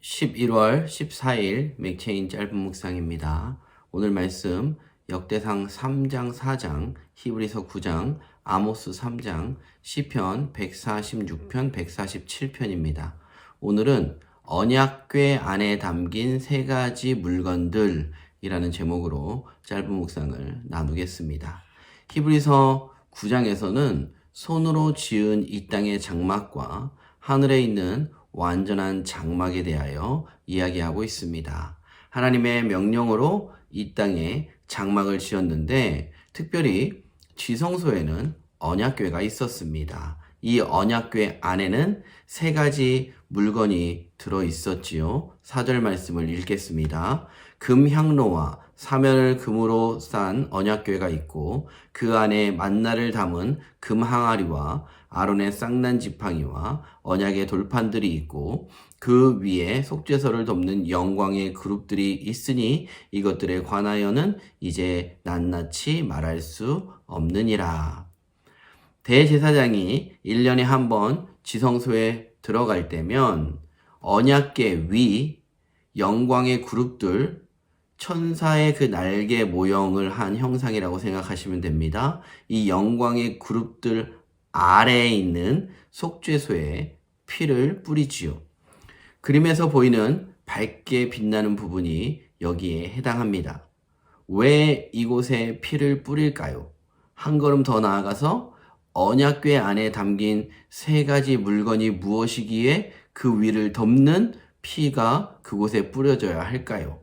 11월 14일 맥체인 짧은 묵상입니다. 오늘 말씀 역대상 3장 4장, 히브리서 9장, 아모스 3장, 시편 146편, 147편입니다. 오늘은 언약궤 안에 담긴 세 가지 물건들이라는 제목으로 짧은 묵상을 나누겠습니다. 히브리서 9장에서는 손으로 지은 이 땅의 장막과 하늘에 있는 완전한 장막에 대하여 이야기하고 있습니다. 하나님의 명령으로 이 땅에 장막을 지었는데 특별히 지성소에는 언약궤가 있었습니다. 이 언약궤 안에는 세 가지 물건이 들어 있었지요. 사절 말씀을 읽겠습니다. 금향로와 사면을 금으로 싼 언약궤가 있고 그 안에 만나를 담은 금 항아리와 아론의 쌍난 지팡이와 언약의 돌판들이 있고 그 위에 속죄서를 덮는 영광의 그룹들이 있으니 이것들에 관하여는 이제 낱낱이 말할 수 없느니라. 대제사장이 1년에 한 번 지성소에 들어갈 때면 언약계 위 영광의 그룹들 천사의 그 날개 모형을 한 형상이라고 생각하시면 됩니다. 이 영광의 그룹들 아래에 있는 속죄소에 피를 뿌리지요. 그림에서 보이는 밝게 빛나는 부분이 여기에 해당합니다. 왜 이곳에 피를 뿌릴까요? 한 걸음 더 나아가서 언약궤 안에 담긴 세 가지 물건이 무엇이기에 그 위를 덮는 피가 그곳에 뿌려져야 할까요?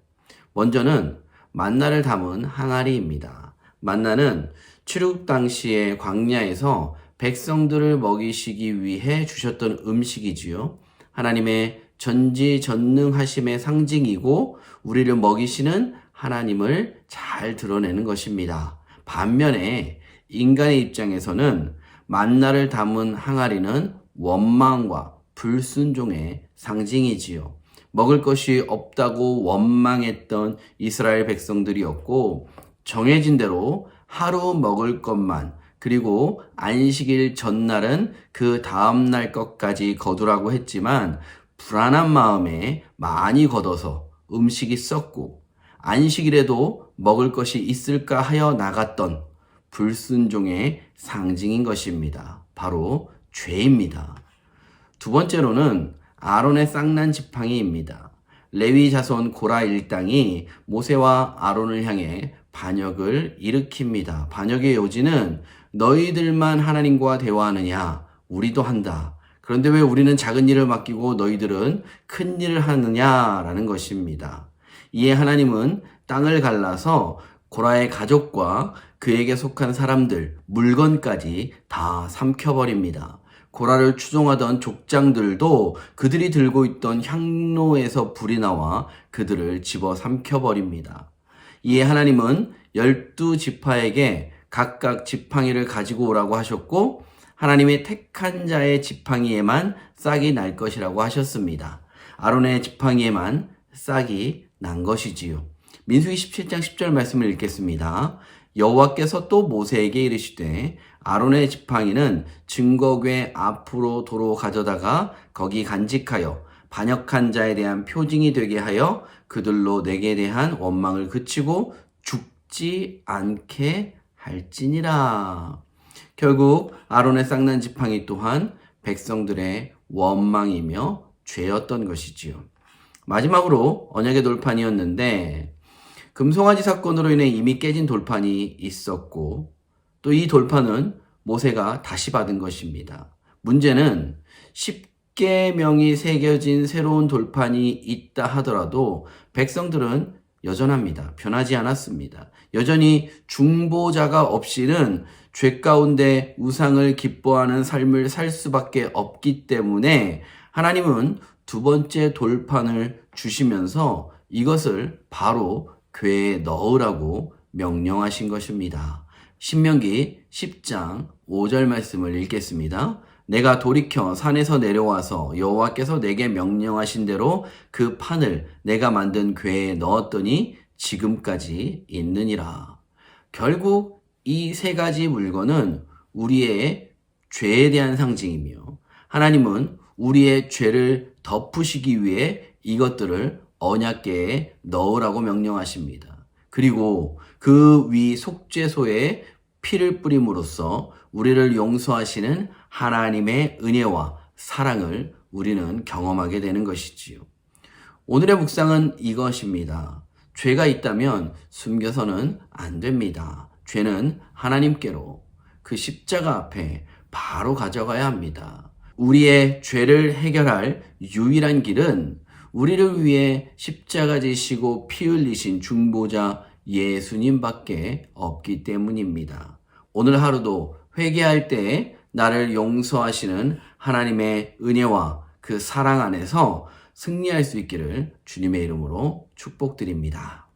먼저는 만나를 담은 항아리입니다. 만나는 출국 당시의 광야에서 백성들을 먹이시기 위해 주셨던 음식이지요. 하나님의 전지 전능하심의 상징이고 우리를 먹이시는 하나님을 잘 드러내는 것입니다. 반면에 인간의 입장에서는 만나를 담은 항아리는 원망과 불순종의 상징이지요. 먹을 것이 없다고 원망했던 이스라엘 백성들이었고 정해진 대로 하루 먹을 것만 그리고 안식일 전날은 그 다음날 것까지 거두라고 했지만 불안한 마음에 많이 걷어서 음식이 썩고 안식일에도 먹을 것이 있을까 하여 나갔던 불순종의 상징인 것입니다. 바로 죄입니다. 두 번째로는 아론의 쌍난 지팡이입니다. 레위 자손 고라 일당이 모세와 아론을 향해 반역을 일으킵니다. 반역의 요지는 너희들만 하나님과 대화하느냐? 우리도 한다. 그런데 왜 우리는 작은 일을 맡기고 너희들은 큰 일을 하느냐라는 것입니다. 이에 하나님은 땅을 갈라서 고라의 가족과 그에게 속한 사람들, 물건까지 다 삼켜버립니다. 고라를 추종하던 족장들도 그들이 들고 있던 향로에서 불이 나와 그들을 집어 삼켜버립니다. 이에 하나님은 열두 지파에게 각각 지팡이를 가지고 오라고 하셨고 하나님의 택한 자의 지팡이에만 싹이 날 것이라고 하셨습니다. 아론의 지팡이에만 싹이 난 것이지요. 민수기 17장 10절 말씀을 읽겠습니다. 여호와께서 또 모세에게 이르시되 아론의 지팡이는 증거궤 앞으로 도로 가져다가 거기 간직하여 반역한 자에 대한 표징이 되게 하여 그들로 내게 대한 원망을 그치고 죽지 않게 할지니라. 결국 아론의 쌍난 지팡이 또한 백성들의 원망이며 죄였던 것이지요. 마지막으로 언약의 돌판이었는데 금송아지 사건으로 인해 이미 깨진 돌판이 있었고 또 이 돌판은 모세가 다시 받은 것입니다. 문제는 10계명이 새겨진 새로운 돌판이 있다 하더라도 백성들은 여전합니다. 변하지 않았습니다. 여전히 중보자가 없이는 죄 가운데 우상을 기뻐하는 삶을 살 수밖에 없기 때문에 하나님은 두 번째 돌판을 주시면서 이것을 바로 괴에 넣으라고 명령하신 것입니다. 신명기 10장 5절 말씀을 읽겠습니다. 내가 돌이켜 산에서 내려와서 여호와께서 내게 명령하신 대로 그 판을 내가 만든 궤에 넣었더니 지금까지 있느니라. 결국 이 세 가지 물건은 우리의 죄에 대한 상징이며 하나님은 우리의 죄를 덮으시기 위해 이것들을 언약계에 넣으라고 명령하십니다. 그리고 그 위 속죄소에 피를 뿌림으로써 우리를 용서하시는 하나님의 은혜와 사랑을 우리는 경험하게 되는 것이지요. 오늘의 묵상은 이것입니다. 죄가 있다면 숨겨서는 안 됩니다. 죄는 하나님께로 그 십자가 앞에 바로 가져가야 합니다. 우리의 죄를 해결할 유일한 길은 우리를 위해 십자가 지시고 피 흘리신 중보자 예수님밖에 없기 때문입니다. 오늘 하루도 회개할 때 나를 용서하시는 하나님의 은혜와 그 사랑 안에서 승리할 수 있기를 주님의 이름으로 축복드립니다.